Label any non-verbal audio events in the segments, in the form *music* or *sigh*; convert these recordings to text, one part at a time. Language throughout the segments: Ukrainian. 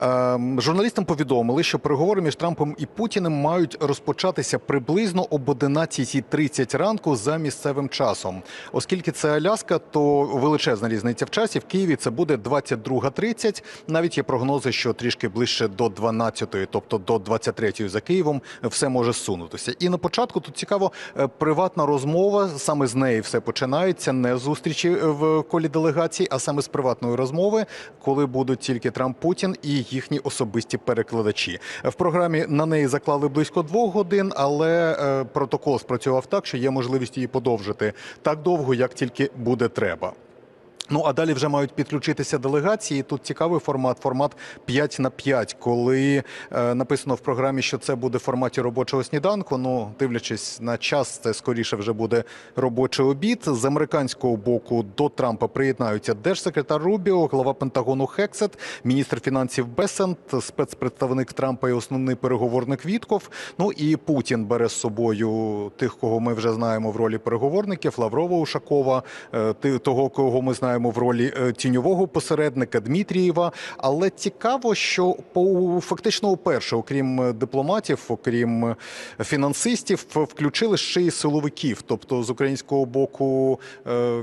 Ем, Журналістам повідомили, що переговори між Трампом і Путіним мають розпочатися приблизно об 11.30 ранку за місцевим часом. Оскільки це Аляска, то величезна різниця в часі. В Києві це буде 22.30. Навіть є прогнози, що трішки ближче до 12.00, тобто до 23.00 за Києвом, все може зсунутися. І на початку тут цікаво е, приватна розмова. Саме з неї все починається, не зустрічі в колі делегацій, а саме з приватної розмови, коли будуть тільки Трамп Путін і їхні особисті перекладачі. В програмі на неї заклали близько двох годин, але е, протокол спрацював так, що є можливість її подовжити так довго, як тільки буде треба. Ну а далі вже мають підключитися делегації. Тут цікавий формат, формат 5 на 5, коли е, написано в програмі, що це буде в форматі робочого сніданку. Ну, дивлячись на час, це скоріше вже буде робочий обід. З американського боку до Трампа приєднаються держсекретар Рубіо, глава Пентагону Хексет, міністр фінансів Бесент, спецпредставник Трампа і основний переговорник Вітков. Ну і Путін бере з собою тих, кого ми вже знаємо в ролі переговорників: Лаврова Ушакова, е, того, кого ми знаємо в ролі е, тіньового посередника Дмитрієва. Але цікаво, що по фактично уперше, окрім е, дипломатів, окрім е, фінансистів, включили ще й силовиків. Тобто з українського боку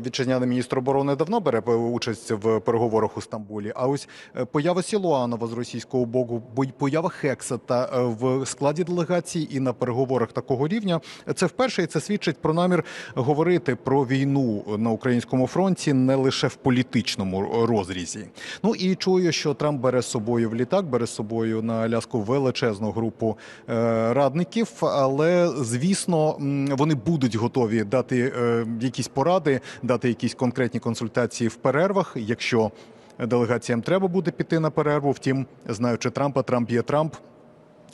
вітчизняний міністр оборони давно бере участь в переговорах у Стамбулі. А ось поява Сілуанова з російського боку, поява Хексета е, в складі делегації і на переговорах такого рівня. Це вперше і це свідчить про намір говорити про війну на українському фронті не лише в політичному розрізі. Ну і чую, що Трамп бере з собою в літак, бере з собою на Аляску величезну групу е, радників. Але звісно, вони будуть готові дати е, якісь поради, дати якісь конкретні консультації в перервах, якщо делегаціям треба буде піти на перерву. Втім, знаючи Трампа, Трамп є Трамп.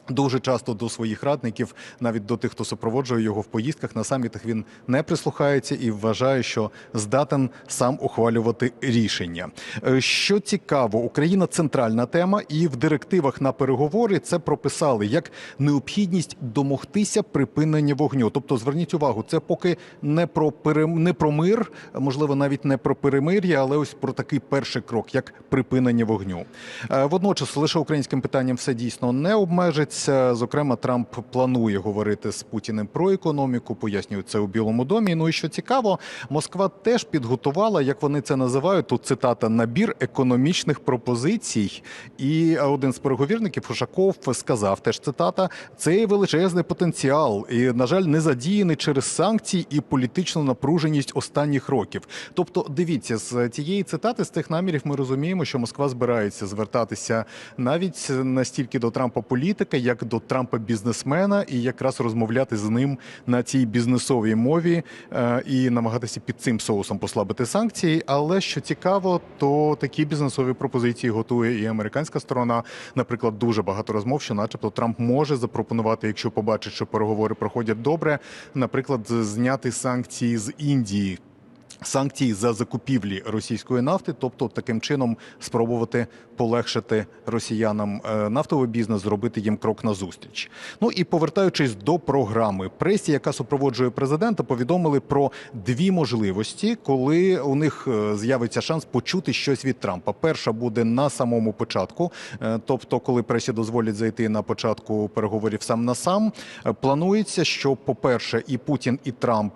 Дуже часто до своїх радників, навіть до тих, хто супроводжує його в поїздках на самітах, він не прислухається і вважає, що здатен сам ухвалювати рішення. Е, Що цікаво, Україна центральна тема, і в директивах на переговори це прописали як необхідність домогтися припинення вогню. Тобто, зверніть увагу, це поки не про перем... не про мир, можливо, навіть не про перемир'я, але ось про такий перший крок, як припинення вогню. Е, Водночас лише українським питанням все дійсно не обмежиться. Зокрема, Трамп планує говорити з Путіним про економіку, пояснюють це у Білому домі. Ну і що цікаво, Москва теж підготувала, як вони це називають. Тут цитата набір економічних пропозицій. І один з переговірників Ушаков сказав теж цитата: це величезний потенціал, і на жаль, не задіяний через санкції і політичну напруженість останніх років. Тобто, дивіться, з цієї цитати з цих намірів ми розуміємо, що Москва збирається звертатися навіть настільки до Трампа політика, як до Трампа бізнесмена, і якраз розмовляти з ним на цій бізнесовій мові е, і намагатися під цим соусом послабити санкції. Але що цікаво, то такі бізнесові пропозиції готує і американська сторона. Наприклад, дуже багато розмов, що, начебто, Трамп може запропонувати, якщо побачить, що переговори проходять добре, наприклад, зняти санкції з Індії. Санкції за закупівлі російської нафти, тобто таким чином спробувати полегшити росіянам е, нафтовий бізнес, зробити їм крок назустріч. Ну і повертаючись до програми, пресі, яка супроводжує президента, повідомили про дві можливості, коли у них е, з'явиться шанс почути щось від Трампа. Перша буде на самому початку, е, тобто, коли пресі дозволять зайти на початку переговорів сам на сам. Планується, що, по-перше, і Путін, і Трамп.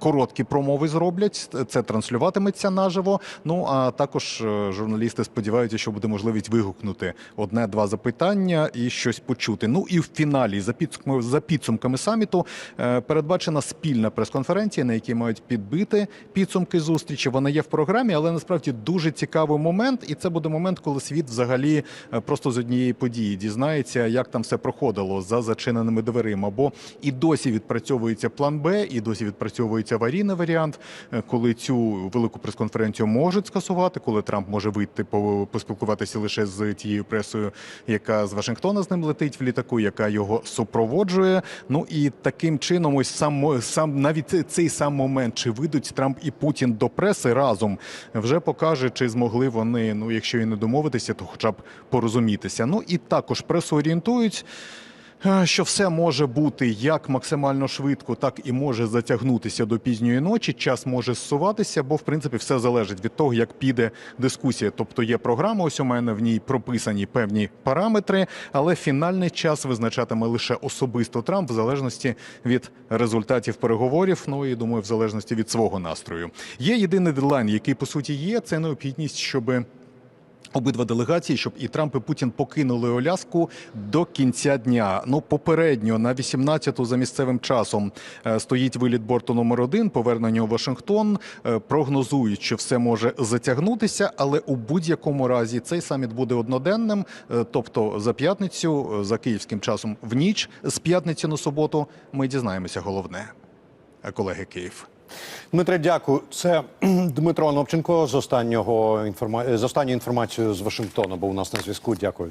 Короткі промови зроблять. Це транслюватиметься наживо. Ну а також е, журналісти сподіваються, що буде можливість вигукнути одне-два запитання і щось почути. Ну і в фіналі за підсумками за підсумками саміту е, передбачена спільна прес-конференція, на якій мають підбити підсумки зустрічі. Вона є в програмі, але насправді дуже цікавий момент, і це буде момент, коли світ взагалі е, просто з однієї події дізнається, як там все проходило за зачиненими дверима. Бо і досі відпрацьовується план Б, і досі відпрацьовується аварійний варіант, е, коли цю велику прес-конференцію можуть скасувати, коли Трамп може вийти по- поспілкуватися лише з тією пресою, яка з Вашингтона з ним летить в літаку, яка його супроводжує. Ну і таким чином, ось сам сам навіть цей сам момент, чи вийдуть Трамп і Путін до преси разом, вже покаже, чи змогли вони, ну якщо і не домовитися, то хоча б порозумітися. Ну і також пресу орієнтують. Що все може бути як максимально швидко, так і може затягнутися до пізньої ночі. Час може зсуватися, бо в принципі все залежить від того, як піде дискусія. Тобто є програма, ось у мене в ній прописані певні параметри, але фінальний час визначатиме лише особисто Трамп в залежності від результатів переговорів. Ну і думаю, в залежності від свого настрою. Є єдиний дедлайн, який по суті є. Це необхідність, щоби. Обидва делегації, щоб і Трамп і Путін покинули Оляску до кінця дня. Ну попередньо на 18-ту за місцевим часом е, стоїть виліт борту номер один, повернення у Вашингтон. Е, Прогнозують, що все може затягнутися, але у будь-якому разі цей саміт буде одноденним. Е, Тобто за п'ятницю, за київським часом в ніч з п'ятниці на суботу, ми дізнаємося головне. Колеги Київ. Дмитре, дякую. Це *clears throat* Дмитро Анопченко з останнього інформа... з останньою інформацією з Вашингтона. Був у нас на зв'язку. Дякую.